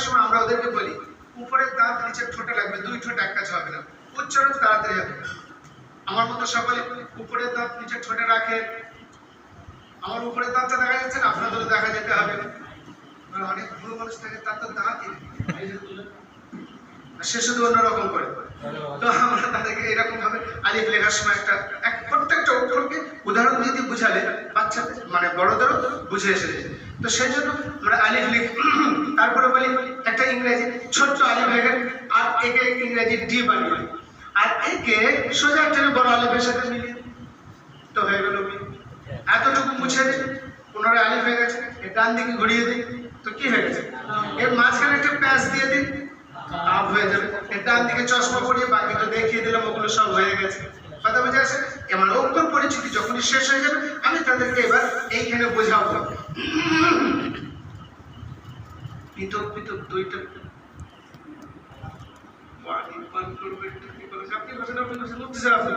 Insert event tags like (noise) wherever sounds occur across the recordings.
লেখার সময় আমরা ওদেরকে বলি, উপরের দাঁত নিচের ঠোঁটে লাগবে, দুই ঠোঁট এক কাছে হবে না। উচ্চারণ তাড়াতাড়ি হবে। আমার মতো সকলে উপরের দাঁত নিচের ঠোঁটে রাখে। আমার উপরের দাঁতটা দেখা যাচ্ছে না, আপনাদেরও দেখা যেতে হবে। অনেক বুড়ো মানুষ থাকে, তার তো সে শুধু অন্যরকম করে। তো আমরা তাদেরকে এরকম ভাবে আলিফ লেখার সময় একটা এক প্রত্যেকটা অক্ষরকে উদাহরণ দিয়ে বুঝালে বাচ্চাদের মানে বড়দেরও বুঝে এসে যায় তো সেই জন্য আমরা আলিফ লিখ, তারপরে বলি একটা ইংরেজি, ছোট্ট আলিফ লেখেন আর একে ইংরেজি ডি বানিয়ে আর একে সোজা টেনে বড় আলিফের সাথে মিলিয়ে তো হয়ে গেল। এতটুকু মুছে দিই পুনরায় আলিফ হয়ে গেছে এর ডান দিকে ঘুরিয়ে দিই তো কি হয়ে গেছে? এর মাঝখানে একটা প্যাচ দিয়ে দিই আপ হয়ে যাবে। এর ডান দিকে চশমা পরিয়ে বাকি তো দেখিয়ে দিলাম, ওগুলো সব হয়ে গেছে। কথা বুঝে আসে এমন অক্ষর পরিচিতি যখনই শেষ হয়ে যাবে আমি তাদেরকে এবার এইখানে বোঝাবো। পৃথক পৃথক দুইটা পানি পান করবে একটু কি করে? আপনি বসেন আপনি বসেন আপনি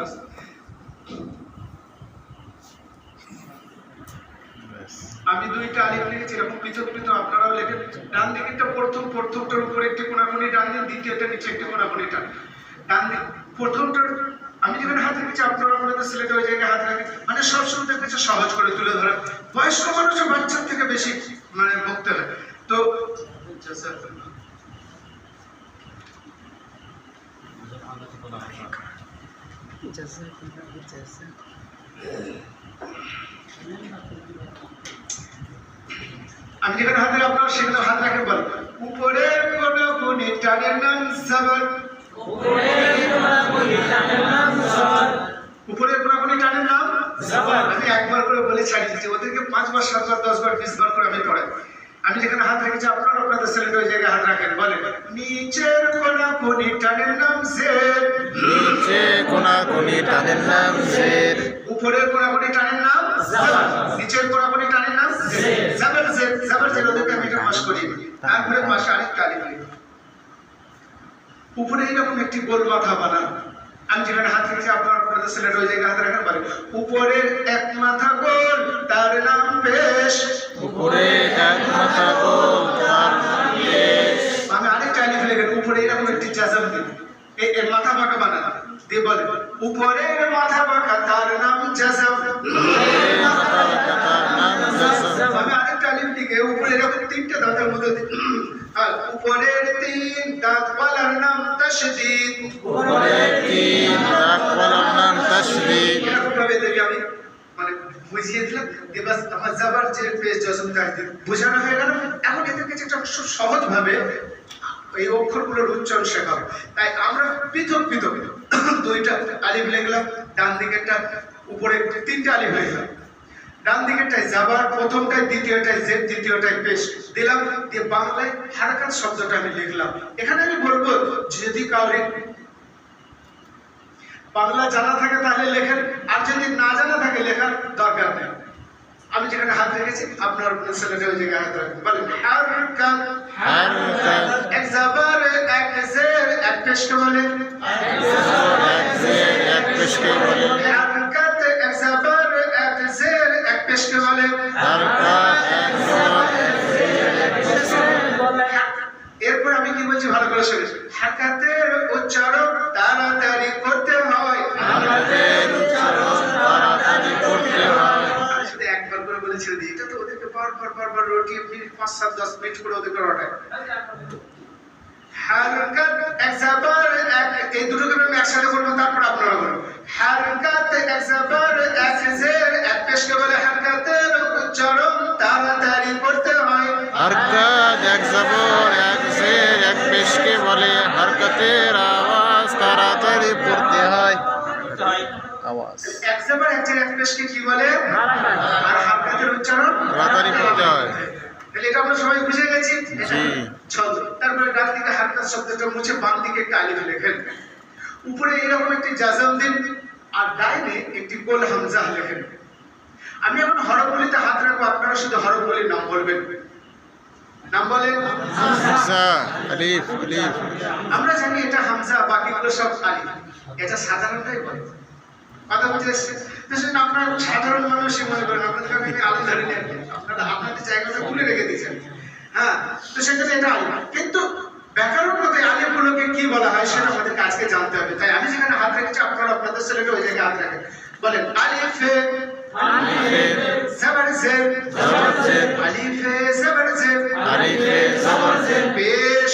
আমি দুইটা আলিফ লিখেছি এরকম পৃথক পৃথক আপনারাও লেখেন। ডান দিকেরটা প্রথম প্রথমটার উপরে একটি কোনাকুনি ডান দিন দ্বিতীয়টা নিচে একটি কোনাকুনি টান ডান দিক প্রথমটার আমি যেখানে হাত রেখেছি আপনারা আপনাদের সিলেটে ওই জায়গায় হাত রাখেন। মানে সবসময় দেখেছে সহজ করে তুলে ধরা। বয়স্ক মানুষও বাচ্চার থেকে বেশি মানে ভক্ত হয়। তো, আমি যেখানে হাত রাখি, আপনারা সেখানে হাত রাখে বল উপরে কোন গুণী টানের নাম সাবর উপরের কোনাকুনি টানের নাম আমি একবার করে বলে ছাড়ি দিচ্ছি। ওদেরকে পাঁচবার সাতবার দশবার বিশবার করে আমি পড়াই। আমি যেখানে হাত রেখেছি আপনারা আপনাদের ছেলেটা ওই জায়গায় হাত রাখেন বলে নিচের কোনাকুনি টানের নাম জের নিচে কোনা কোনি টানের নাম জের উপরের কোনাকুনি টানের নাম জাবার নিচের কোনাকুনি টানের নাম জের জাবার জের জাবার জের ওদেরকে আমি এটা পাশ করি তারপরে পাশে আরেকটা লিখি উপরে এরকম একটি গোল মাথা বানান আমি যেখানে হাত রেখেছি আপনার আপনাদের ছেলেটা ওই জায়গায় হাত রাখেন পারে উপরের এক মাথা গোল তার নাম বেশ। উপরে এক মাথা গোল তার নাম দেশ। আমি আরেকটা লেখেন উপরে এরকম একটি জাজাম দিন এই মাথা বাঁকা বানান দিয়ে বলে উপরের মাথা বাঁকা তার নাম জাজাম। উপরে মাথা বাঁকা তার নাম জাসাম। আমি আরেকটা আলিফ লিখে উপরে এরকম তিনটে দাঁতের মধ্যে দি- (clears throat) উপরের নাম তাসদিদ উপরে তিন দাগওয়ালার নাম তাসদিদ এরকম দেখি আমি মানে বুঝিয়ে দিলাম এবার আমার যাবার যে পেজ জসম কাহিনী বোঝানো হয়ে গেল। এখন এদের কাছে খুব সহজ ভাবে এই অক্ষরগুলোর উচ্চারণ শেখাবো। তাই আমরা পৃথক পৃথক দুইটা আলিফ লিখলাম ডান দিকেরটা উপরে তিনটা আলিফ লিখলাম। যাবার প্রথমটাই দ্বিতীয়টাই জেড দ্বিতীয়টাই পেশ। দিলাম দিয়ে বাংলায় হারাকাত শব্দটা আমি লিখলাম। এখানে আমি বলব যদি কাউরে বাংলা জানা থাকে তাহলে লেখেন আর যদি না জানা থাকে লেখার দরকার নেই। আমি যেখানে হাত রেখেছি আপনার ছেলেটা ওই জায়গায় হাত রাখবেন। বলেন হারকাত হারকাত এক জাবার এক জের এক পেশকে বলে এক জের এক পেশকে বলে বলে এরপর আমি কি বলছি ভালো করে শুনে? হারকাতের উচ্চারণ তাড়াতাড়ি করতে হয়। একবার করে বলে ছেড়ে দিই এটা তো ওদেরকে বারবার বারবার রটিয়ে মিনিট পাঁচ সাত দশ মিনিট করে ওদেরকে রটায়। হারকাত এক জাবার এক এই দুটোকে আমি একসাথে করব তারপর আপনারা বলুন। হারকাত এক জাবার এক জের এক পেশকে বলে হারকাতের উচ্চারণ তাড়াতাড়ি করতে হয়। হারকাত এক জবর এক জের এক পেশকে বলে হারকাতের আওয়াজ তাড়াতাড়ি পড়তে হয়। আওয়াজ। এক জাবার এক জের এক পেশকে কি বলে? আর হারকাতের উচ্চারণ তাড়াতাড়ি পড়তে হয়। তাহলে এটা আমরা সবাই বুঝে গেছি। ছন্দ। তারপরে ডান দিকে হারকাত শব্দটা মুছে বাম দিকে একটা আলিফ লেখেন। উপরে এরকম একটি জাজাম দিন আর ডাইনে একটি গোল হামজা লেখেন। আমি এখন হাত রাখব আপনারা শুধু হরফগুলির নাম বলবেন। নাম বলেন? আলিফ আলিফ। আমরা জানি এটা হামজা বাকিগুলো সব আলিফ। এটা সাধারণটাই বলে। কথা বুঝে এসছে। তো সেজন্য সাধারণ মানুষই মনে করেন। আপনাদের আমি আলু ধরে নিয়ে আপনারা আপনাদের জায়গাটা খুলে রেখে দিয়েছেন। হ্যাঁ তো সেজন্য এটা কিন্তু ব্যাকরণ মতে কি বলা হয় সেটা আমাদের আজকে জানতে হবে। তাই আমি যেখানে হাত রেখেছি আপনারা আপনাদের ছেলেকে ওই জায়গায় হাত রাখেন। বলেন আলিফে আলিফে পেশ।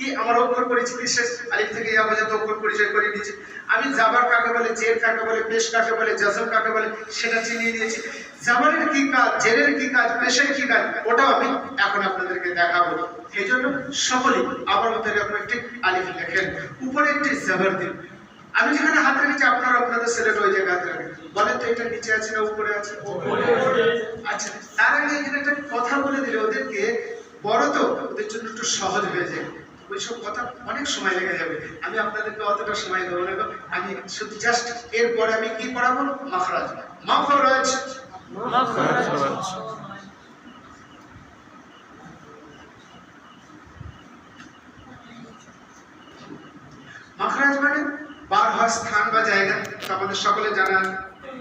কি আমার অক্ষর পরিচিতি শেষ আলিফ থেকে ইয়া পর্যন্ত অক্ষর পরিচয় করে নিয়েছি আমি জাবার কাকে বলে জের কাকে বলে পেশ কাকে বলে জজম কাকে বলে সেটা চিনিয়ে নিয়েছি জাবারের কি কাজ জেরের কি কাজ পেশের কি কাজ ওটাও আমি এখন আপনাদেরকে দেখাবো। এই জন্য সকলেই আমার মতো এরকম একটি আলিফ লেখেন। উপরে একটি জাবার দিন। আমি যেখানে হাত রেখেছি আপনারা আপনাদের ছেলেটা ওই জায়গায় হাত রাখেন। বলেন তো এটা নিচে আছে না উপরে আছে? আচ্ছা তার আগে এখানে একটা কথা বলে দিলে ওদেরকে বড় তো ওদের জন্য একটু সহজ হয়ে যায়। ওইসব কথা অনেক সময় লেগে যাবে। আমি আপনাদেরকে অতটা সময় দেবো না। আমি শুধু জাস্ট এরপরে আমি কি পড়াবো? মাখরাজ। মাখরাজ। মাখরাজ মানে বার হওয়ার স্থান বা জায়গা। আমাদের সকলে জানা।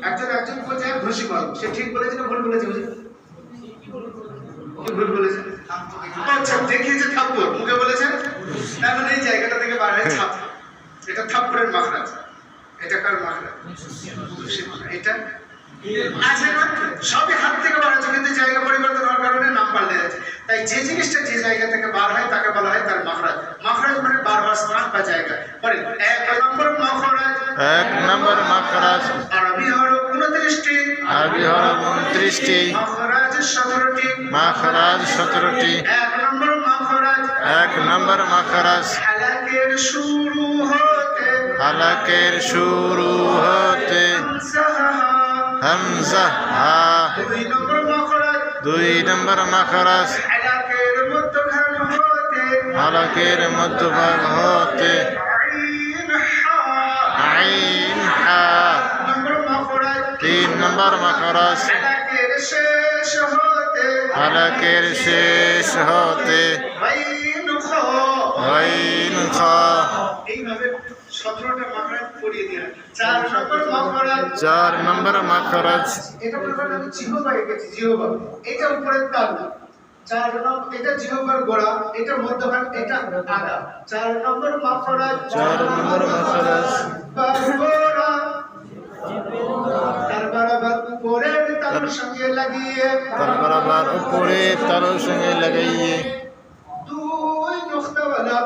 একজন একজন বলছে "আমি ঘুষি মারব সে ঠিক বলেছে না ভুল বলেছে বুঝি কি ভুল বলেছে আচ্ছা দেখিয়েছে থাপ্পড় মুখে বলেছে তার মানে এই জায়গাটা থেকে বার হয় থাপ এটা থাপ্পড়ের মাখরাজ এটা কার মাখরাজ ঘুষি এটা আছে না? সবই হাত থেকে বার হচ্ছে কিন্তু জায়গা পরিবর্তন হওয়ার কারণে নাম পাল্টে যাচ্ছে তাই যে জিনিসটা যে জায়গা থেকে বার হয় তাকে বলা হয় তার মাখরাজ। মাখরাজ মানে বার হওয়ার স্থান বা জায়গা। বলেন এক নম্বর মাখরাজ। এক নম্বর মাখরাজ। আরবি আরবি মাখরাজ সতেরোটি। মাখরাজ সতেরোটি। এক নম্বর মাখরাজ। এক নম্বর মাখরাজ। হালাকের শুরু হতে হালাকের শুরু হতে হামজা হা। দুই নম্বর মাখরাজ। হালাকের মধ্যভাগ হতে আইন হা। তিন নম্বর মাখরাজ। হালাকের শেষ হতে হালাকের শেষ হতে আইন খ চার নম্বর মাখরাজ। চার নম্বর মাখরাজ। এটা আমি জিহবা এঁকেছি জিহবা। এটা উপরের তাল চার নম্বর এটা জিহবার গোড়া এটা মধ্যভাগ এটা আগা। চার নম্বর মাখরাজ চার নম্বর মাখরাজ। গোড়া তার বরাবর উপরের তালুর সঙ্গে লাগিয়ে তারপর আবার উপরে তারও সঙ্গে লাগাইয়ে দুই নুক্তাওয়ালা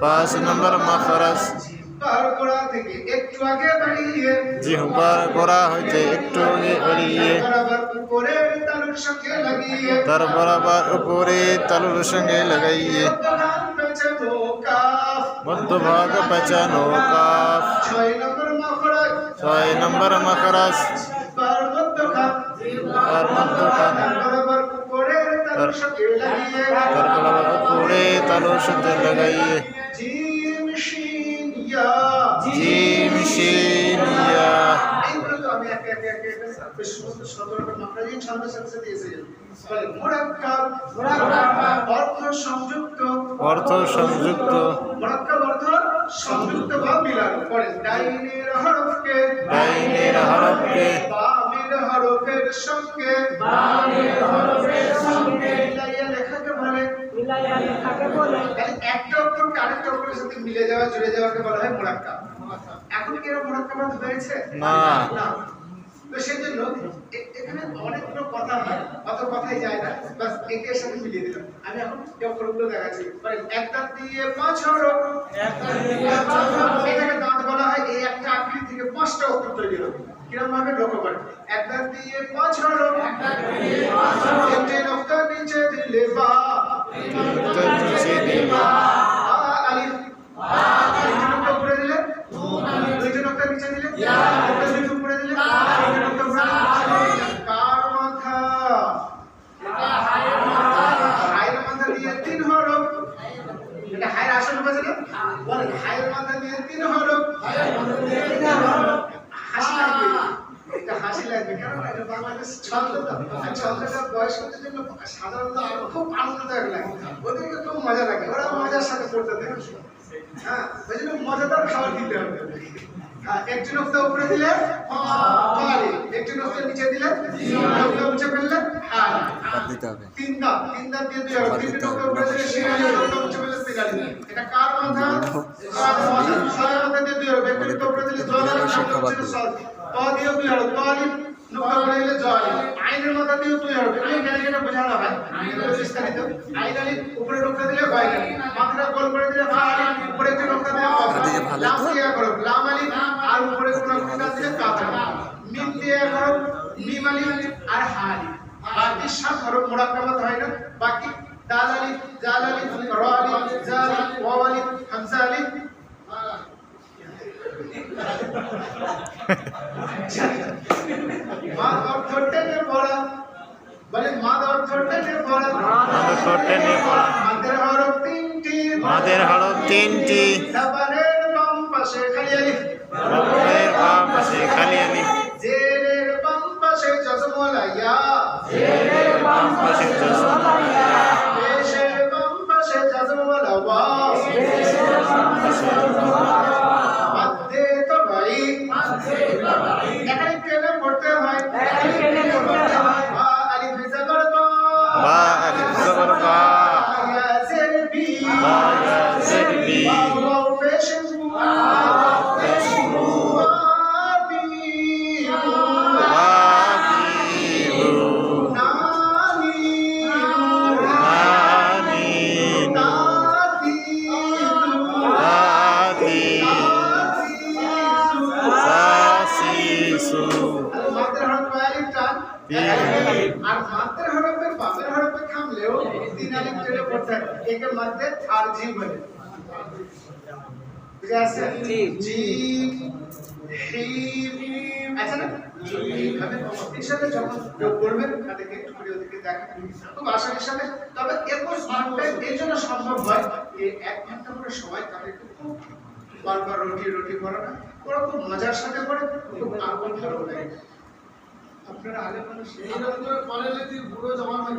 পাঁচ নম্বর মাখরাজ তার গোড়া থেকে একটু আগে বাড়িয়ে জিহ্বার গোড়া হইতে একটু আগে বাড়িয়ে বরাবর উপরের তালুর সঙ্গে লাগিয়ে তার বরাবর উপরে তালুর সঙ্গে লাগাইয়ে মধ্যখান পেছানো কাফ মধ্যভাগ পেঁচানো কাফ ছয় নম্বর মাখরাজ ছয় নম্বর মাখরাজ বার মধ্যখান উপরের তালুর সঙ্গে লাগিয়ে তার বরাবর সাথে লাগাইয়ে জিম শিন অর্থ সংযুক্ত। অর্থ সংযুক্ত ডাইনের হরফকে ডাইনের বলে একটা অক্ষর আরেকটা অক্ষরের সাথে মিলে যাওয়া জুড়ে যাওয়াকে বলা হয় মুরাক্কাব এখন কি এরা মুরাক্কাবাত হয়েছে? না। না। তো সেই এখানে অনেকগুলো কথা হয় অত কথাই যায় না। বাস একের সাথে মিলিয়ে দিলাম। আমি এখন এই অক্ষরগুলো দেখাচ্ছি। মানে এক দাঁত দিয়ে পাঁচ হরফ এটাকে দাঁত বলা হয় এই একটা আকৃতি থেকে পাঁচটা অক্ষর তৈরি হবে কীরকম ভাবে? লক্ষ্য করেন এক দাঁত দিয়ে পাঁচ হরফ একটি নক্তা নিচে দিলে বা নিচে আলিফ দুটো করে দিলে দুইটা ডক্টর নিচে দিলে একটা দুটো করে দিলে কার মাথা হায়ের মাথা দিয়ে তিন হরফ এটা হায়ের আসল পাশে না বলেন হায়ের মাথা দিয়ে তিন হরফ হাসি লাগবে। এটা হাসি লাগবে ছন্দ। বয়স্কদের জন্য সাধারণত আরও খুব আনন্দদায়ক লাগে। ওদেরকে খুব মজা লাগে ওরা মজার সাথে পড়তে থাকে হ্যাঁ ওই জন্য মজাদার খাবার দিতে হবে। হ্যাঁ একটি নোকতা উপরে দিলে হালি একটি নোকতা নিচে দিলে নোকতা উঁচে ফেললে হালি দিতে হবে। তিন দাঁত তিন দাঁত দিয়ে দুই হবে তিনটে নোকতা উপরে দিলে শিরালি নোকতা উঁচে ফেললে তিরালি এটা কার মাথা কার মাথা ছয় মাথা দিয়ে দুই হবে একটি নোকতা উপরে দিলে উঁচে সল ত দিয়ে হবে। নোকতা আইনের মাথা দিয়ে হবে। এখানে যেটা বোঝানো হয়। আইনালি উপরে নোকতা দিলে বাইনালি মাথাটা গোল করে দিলে ফালি উপরে নোকতা দিলে লাম দিয়ে করো। লাম আলি আর উপরে কোনো নোকতা দিলে কাফা মিম দিয়ে করো মিম আলি আর বাকি হরফ মোরাক্কাবাত হয় না বাকি দাল আলি জাল আলি র আলি জাল আলি ওয়াও আলি হামজা আলি মা অর্থ টেনে পড়া বলে মা অর্থ টেনে পড়া মাদের ঠোঁটে নিয়ে পড়া। মাদের হরফ তিনটি জাবানের বাম পাশে খালি আলিফ রবের বাম পাশে খালি আলি জেরের বাম পাশে জজমলা ইয়া বাম পাশে জসম পেশের বাম পাশে জজমলা মধ্যে আর জি বলে। বুঝে আসছে জি আচ্ছা না এইভাবে হিসাবে যখন যোগ করবেন তাদেরকে একটু করে ওদেরকে দেখাবেন খুব আসার সাথে। তবে একুশ ঘন্টায় এই জন্য সম্ভব হয় যে এক ঘণ্টা করে সময় তাদেরকে খুব বারবার রুটি রুটি করা না ওরা খুব মজার সাথে করে খুব আরও ভালো লাগে আপনারা আগে মানুষ এই রকম করে কলেজে বুড়ো জমা হয়